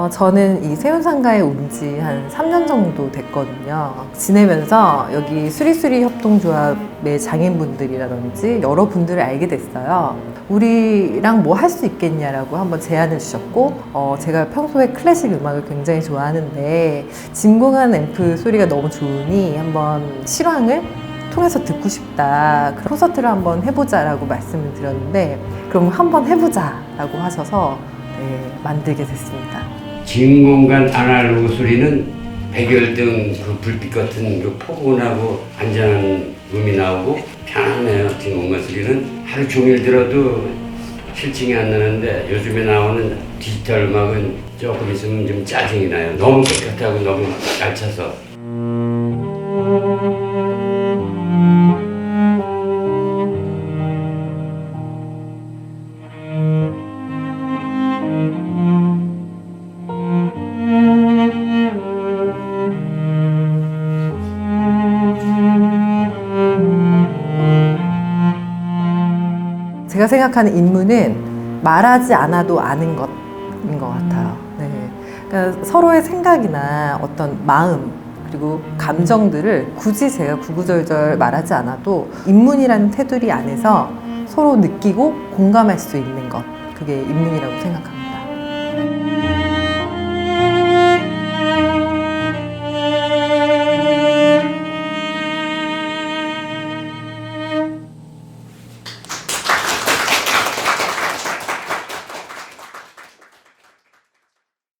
어, 저는 이 세운상가에 온 지 한 3년 정도 됐거든요. 지내면서 여기 수리수리 협동조합의 장애인분들이라든지 여러 분들을 알게 됐어요. 우리랑 뭐 할 수 있겠냐라고 한번 제안을 주셨고, 어, 제가 평소에 클래식 음악을 굉장히 좋아하는데, 진공한 앰프 소리가 너무 좋으니 한번 실황을 통해서 듣고 싶다. 그 콘서트를 한번 해보자라고 말씀을 드렸는데, 그럼 한번 해보자라고 하셔서 네, 만들게 됐습니다. 진공관 아날로그 소리는 백열등 그 불빛 같은 그 포근하고 안전한 음이 나오고 편안해요. 진공관 소리는 하루 종일 들어도 실증이 안 나는데 요즘에 나오는 디지털 음악은 조금 있으면 좀 짜증이 나요. 너무 깨끗하고 너무 알차서. 제가 생각하는 인문은 말하지 않아도 아는 것인 것 같아요. 네. 그러니까 서로의 생각이나 어떤 마음 그리고 감정들을 굳이 제가 구구절절 말하지 않아도 인문이라는 테두리 안에서 서로 느끼고 공감할 수 있는 것 그게 인문이라고 생각합니다.